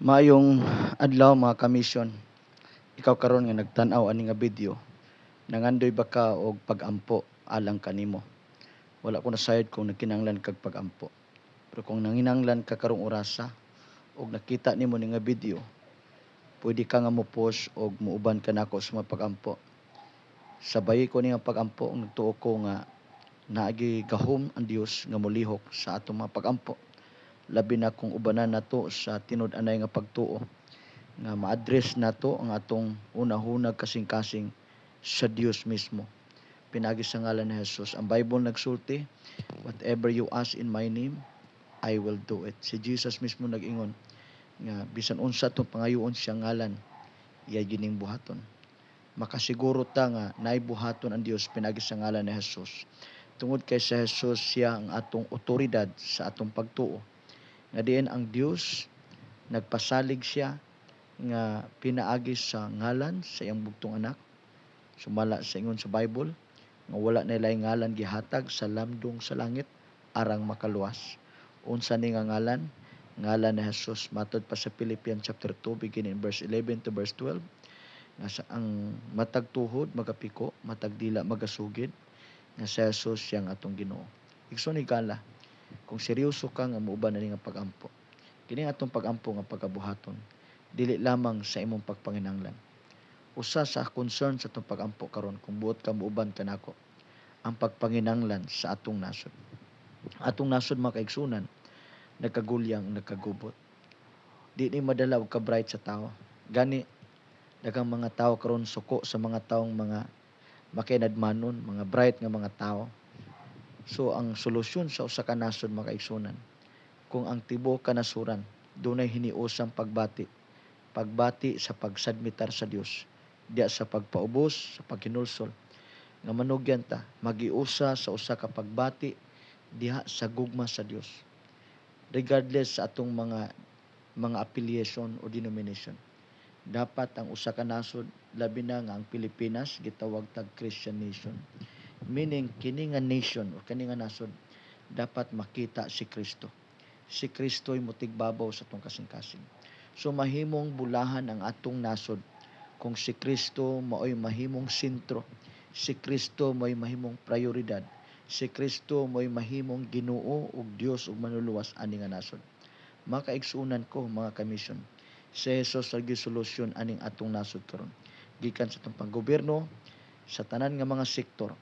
Maayong adlaw mga kamisyon. Ikaw karon nga nagtan-aw ani nga video. Nangandoy ba ka og pag-ampo alang kanimo? Wala ko nasayod kung nagkinahanglan kag pag-ampo. Pero kung nanginahanglan ka karong orasa og nakita nimo ni nga video, pwede ka nga mo post og muuban ka nako sa mga pag-ampo. Sabay ko ni nga pag-ampo ug nagtuo ko nga naagi gahom ang Dios nga molihok sa atong mga pag-ampo labi na kung ubanan nato sa tinud-anay nga pagtuo. Nga ma-address nato ang atong unahunag kasing-kasing sa Dios mismo. Pinagi sa ngalan ni Jesus ang Bible nagsulti whatever you ask in my name I will do it. Si Jesus mismo nag-ingon nga bisan unsa tong pangayoon siya ngalan iya gining buhaton. Makasiguro ta nga naay buhaton ang Dios pinagi sa ngalan ni Jesus. Tungod kay sa Jesus siya ang atong otoridad sa atong pagtuo nga diin ang Dios nagpasalig siya nga pinaagi sa ngalan sa iyang bugtong anak. Sumala sa ingon sa Bible nga wala na ilay ngalan gihatag sa lamdong sa langit arang makaluwas. Unsa ni nga ngalan? Ngalan ni Jesus matod pa sa Philippians chapter 2 beginning in verse 11 to verse 12 nga sa ang matag tuhod magapiko matag dila magasugid nga sa Jesus siyang atong Ginoo. Igsoon ni kala kung seryoso ka nga muuban na nga pag-ampo kini atong pag-ampo nga pagabuhaton dili lamang sa imong pagpanginanglan. Usa sa concern sa atong pag-ampo karon kung buot ka muuban ka nako ang pagpanginanglan sa atong nasod. Atong nasod mga kaigsunan nagkagulyang nagkagubot. Di ni madala og ka bright sa tao. Gani daghang mga tao karon suko sa mga taong mga makinadmanon mga bright nga mga tao So ang solusyon sa usa ka nasod mga kaigsunan kung ang tibuok kanasuran dunay hiniusang pagbati. Pagbati sa pagsadmitar sa Dios diya sa pagpaubos sa paghinulsol. Nga manugyan ta magiusa sa usa ka pagbati diha sa gugma sa Dios regardless sa atong mga mga affiliation o denomination dapat ang usa ka nasod labi na nga ang Pilipinas gitawag tag Christian nation meaning kini nga nation o kini nga nasod dapat makita si Kristo. Si Kristo ay mutigbabaw sa atong kasing-kasing. So mahimong bulahan ang atong nasod. Kung si Kristo maoy mahimong sentro si Kristo mo'y mahimong prioridad si Kristo mo'y mahimong Ginoo ug Dios ug manluluwas ani nga nasod. Makaigsunan ko mga kamisyon si Jesus lagi solusyon aning atong nasod karon. Gikan sa atong panggobyerno sa tanan nga mga sektor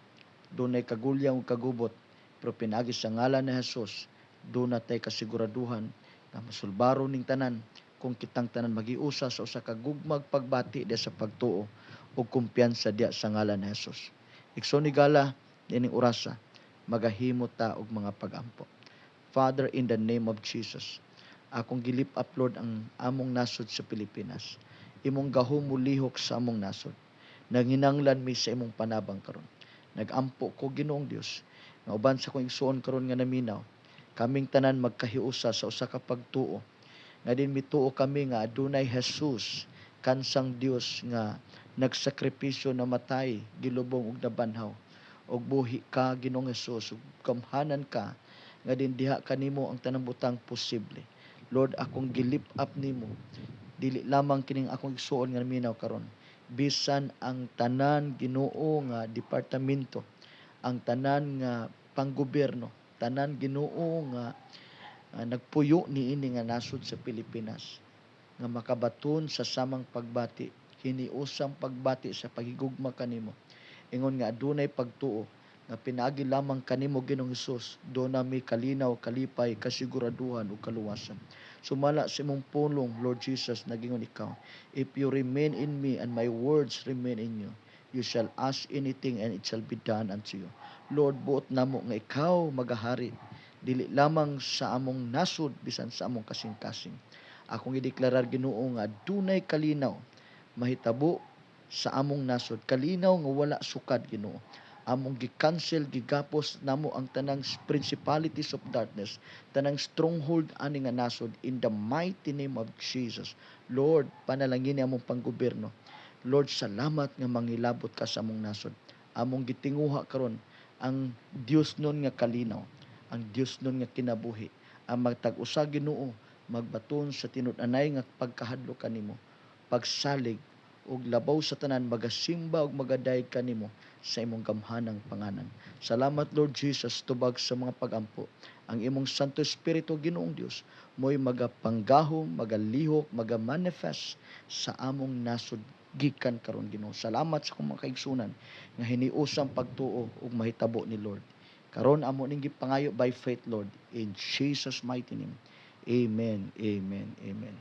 dunay kagulyang ug kagubot pero pinagi sa ngalan ni Jesus doon na tay kasiguraduhan na masulbaro ning tanan kung kitang tanan magiusa sa usa ka pagbati diya sa pagtuo ug kumpiyansa diya sa ngalan ni Jesus igsoon ni gala dining orasa magahimo ta og mga pagampo. Father in the name of Jesus akong gilip upload ang among nasod sa Pilipinas. Imong gahom mulihok sa among nasod. Nanginanglan mi sa imong panabang karon nagampo ko Ginoong Dios nga uban sa kong igsuon karon nga naminaw. Kaming tanan magkahiusa sa usa ka pagtuo. Nga din mituo kami nga adunay Jesus kansang Dios nga nagsakripisyo na matay gilubong ug nabanhaw. Og buhi ka Ginoong Hesus ug kamhanan ka nga din diha kanimo ang tanang butang posible. Lord akong gilip up nimo. Dili lamang kining akong igsuon nga naminaw karon bisan ang tanan Ginoo nga departamento ang tanan nga panggobyerno tanan Ginoo nga ah, nagpuyo niini nga nasod sa Pilipinas nga makabaton sa samang pagbati hiniusang pagbati sa paghigugma kanimo ingon nga adunay pagtuo nga pinaagi lamang kanimo Ginoong Hesus do nami kalinaw kalipay kasiguraduhan ug kaluwasan. Sumala sa imong pulong Lord Jesus nagingon ikaw if you remain in me and my words remain in you you shall ask anything and it shall be done unto you. Lord buot namo nga ikaw magahari dili lamang sa among nasod bisan sa among kasing-kasing. Akong gideklarar Ginoo nga dunay kalinaw mahitabo sa among nasod. Kalinaw nga wala sukad Ginoo among gi-cancel gigapos namo ang tanang principalities of darkness tanang stronghold ani nga nasod. In the mighty name of Jesus Lord panalangin among panggobyerno. Lord salamat nga mangilabot ka sa among nasod. Among gitinguha karon ang Dios nun nga kalinaw ang Dios nun nga kinabuhi. Ang magtag-usa Ginoo magbaton sa tinud-anay nga pagkahadlo kanimo pagsalig ug labaw sa tanan magasimba ug magaday kanimo sa imong gamhanang panganan. Salamat Lord Jesus tubag sa mga pagampo. Ang imong Santo Espiritu Ginoong Dios mo'y magapanggahom magalihok magamanifest sa among nasod gikan karon Ginoo salamat sa akong kaigsunan nga hiniusang pagtuo ug mahitabo ni Lord. Karon amo ning gipangayo by faith Lord in Jesus mighty name. Amen amen amen